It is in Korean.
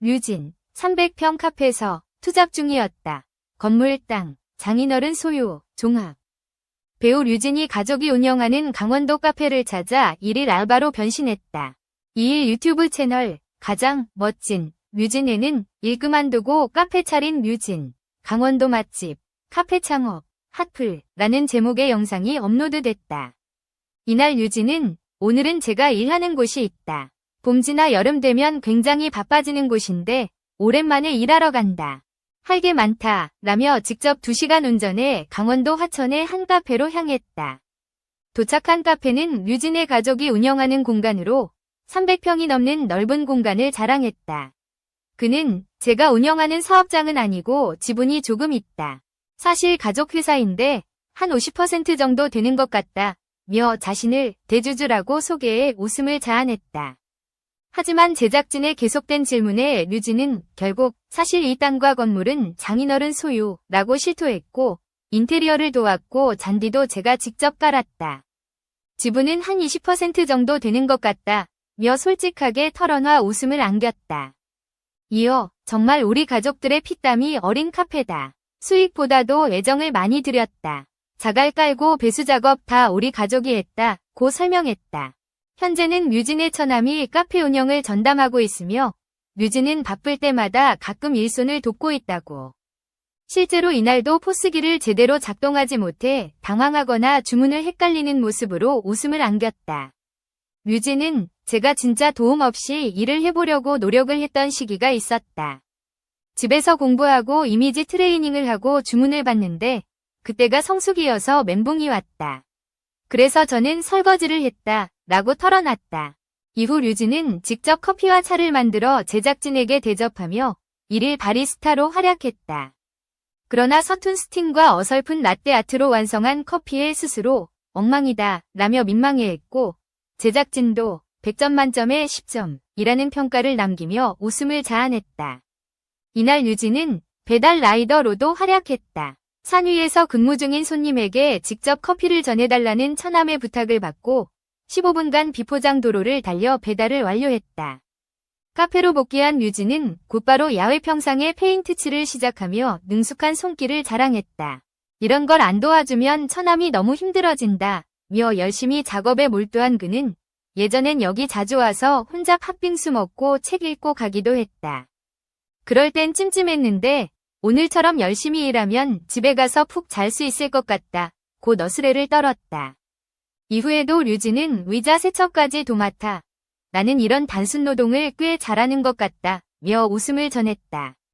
류진, 300평 카페에서 투잡 중이었다. 건물 땅, 장인어른 소유, 종합. 배우 류진이 가족이 운영하는 강원도 카페를 찾아 일일 알바로 변신했다. 이일 유튜브 채널 가장 멋진 류진에는 일 그만두고 카페 차린 류진, 강원도 맛집, 카페 창업, 핫플라는 제목의 영상이 업로드됐다. 이날 류진은 오늘은 제가 일하는 곳이 있다. 봄지나 여름 되면 굉장히 바빠지는 곳인데 오랜만에 일하러 간다. 할 게 많다. 라며 직접 2시간 운전해 강원도 화천의 한 카페로 향했다. 도착한 카페는 류진의 가족이 운영하는 공간으로 300평이 넘는 넓은 공간을 자랑했다. 그는 제가 운영하는 사업장은 아니고 지분이 조금 있다. 사실 가족 회사인데 한 50% 정도 되는 것 같다. 며 자신을 대주주라고 소개해 웃음을 자아냈다. 하지만 제작진의 계속된 질문에 류진은 결국 사실 이 땅과 건물은 장인어른 소유라고 실토했고 인테리어를 도왔고 잔디도 제가 직접 깔았다. 지분은 한 20% 정도 되는 것 같다. 며 솔직하게 털어놔 웃음을 안겼다. 이어 정말 우리 가족들의 피땀이 어린 카페다. 수익보다도 애정을 많이 들였다. 자갈 깔고 배수 작업 다 우리 가족이 했다. 고 설명했다. 현재는 뮤진의 처남이 카페 운영을 전담하고 있으며 뮤진은 바쁠 때마다 가끔 일손을 돕고 있다고. 실제로 이날도 포스기를 제대로 작동하지 못해 당황하거나 주문을 헷갈리는 모습으로 웃음을 안겼다. 뮤진은 제가 진짜 도움 없이 일을 해보려고 노력을 했던 시기가 있었다. 집에서 공부하고 이미지 트레이닝을 하고 주문을 받는데 그때가 성수기여서 멘붕이 왔다. 그래서 저는 설거지를 했다. 라고 털어놨다. 이후 류진은 직접 커피와 차를 만들어 제작진에게 대접하며 일일 바리스타로 활약했다. 그러나 서툰 스팅과 어설픈 라떼 아트로 완성한 커피에 스스로 엉망이다 라며 민망해했고 제작진도 100점 만점에 10점이라는 평가를 남기며 웃음을 자아냈다. 이날 류진은 배달 라이더로도 활약했다. 산 위에서 근무 중인 손님에게 직접 커피를 전해달라는 처남의 부탁을 받고 15분간 비포장 도로를 달려 배달을 완료했다. 카페로 복귀한 류진은 곧바로 야외 평상에 페인트 칠을 시작하며 능숙한 손길을 자랑했다. 이런 걸 안 도와주면 처남이 너무 힘들어진다. 며 열심히 작업에 몰두한 그는 예전엔 여기 자주 와서 혼자 팥빙수 먹고 책 읽고 가기도 했다. 그럴 땐 찜찜했는데 오늘처럼 열심히 일하면 집에 가서 푹 잘 수 있을 것 같다. 고 너스레를 떨었다. 이후에도 류진은 의자 세척까지 도맡아 나는 이런 단순 노동을 꽤 잘하는 것 같다. 며 웃음을 전했다.